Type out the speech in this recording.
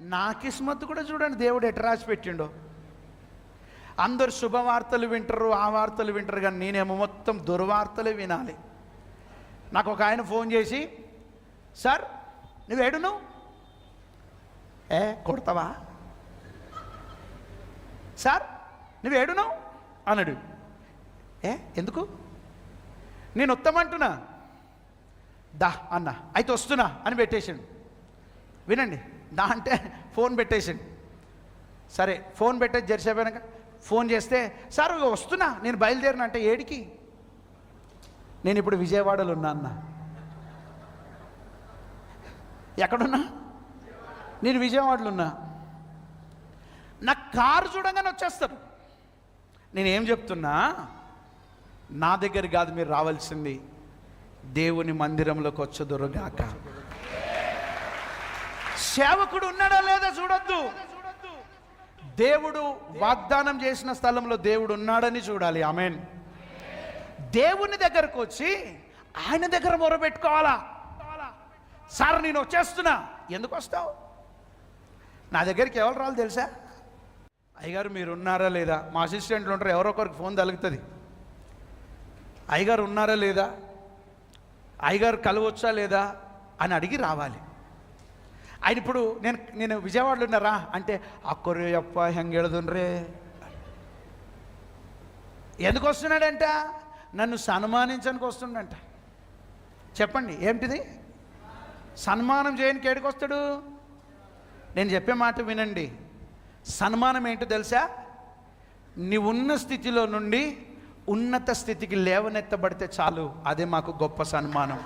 నా కిస్మత్ కూడా చూడండి దేవుడు ఎట్ట రాసి పెట్టిండో. అందరు శుభవార్తలు వింటారు ఆ వార్తలు వింటారు కానీ నేనేమో మొత్తం దుర్వార్తలే వినాలి. నాకు ఒక ఆయన ఫోన్ చేసి సార్ నువ్వు ఏడును ఏ కొడతావా? సార్ నువ్వు ఏడును అన్నాడు ఏ ఎందుకు? నేను వస్తామంటున్నా. దా అన్న అయితే వస్తున్నా అని పెట్టేసాడు. వినండి. దా అంటే ఫోన్ పెట్టేసాడు. సరే ఫోన్ పెట్టేసి జరిసేపోయాక ఫోన్ చేస్తే సార్ వస్తున్నా నేను బయలుదేరిన అంటే ఏడికి? నేను ఇప్పుడు విజయవాడలో ఉన్నా అన్న. ఎక్కడున్నా? నేను విజయవాడలో ఉన్నా. నా కారు చూడంగానే వచ్చేస్తారు. నేనేం చెప్తున్నా నా దగ్గర కాదు మీరు రావాల్సింది దేవుని మందిరంలోకి వచ్చదురుగాక. సేవకుడు ఉన్నాడా లేదా చూడొద్దు. దేవుడు వాగ్దానం చేసిన స్థలంలో దేవుడు ఉన్నాడని చూడాలి. ఆమెన్. దేవుని దగ్గరకు వచ్చి ఆయన దగ్గర మొరబెట్టుకోవాలా సార్ నేను వచ్చేస్తున్నా. ఎందుకు వస్తావు? నా దగ్గరికి ఎవరు రావాలి తెలుసా? అయ్యగారు మీరు ఉన్నారా లేదా? మా అసిస్టెంట్లు ఉంటారు ఎవరో ఒకరికి ఫోన్ తలుగుతుంది. అయ్యగారు ఉన్నారా లేదా? అయ్యగారు కలవచ్చా లేదా? అని అడిగి రావాలి. ఆయన ఇప్పుడు నేను నేను విజయవాడలో ఉన్నారా? అంటే అక్కరు ఎప్ప హెంగెళదున్రే? ఎందుకు వస్తున్నాడంట? నన్ను సన్మానించడానికి వస్తుండంట. చెప్పండి ఏంటిది? సన్మానం చేయడానికి ఏడికి వస్తాడు? నేను చెప్పే మాట వినండి. సన్మానం ఏంటో తెలుసా? నీవు ఉన్న స్థితిలో నుండి ఉన్నత స్థితికి లేవనెత్తబడితే చాలు. అదే మాకు గొప్ప సన్మానం.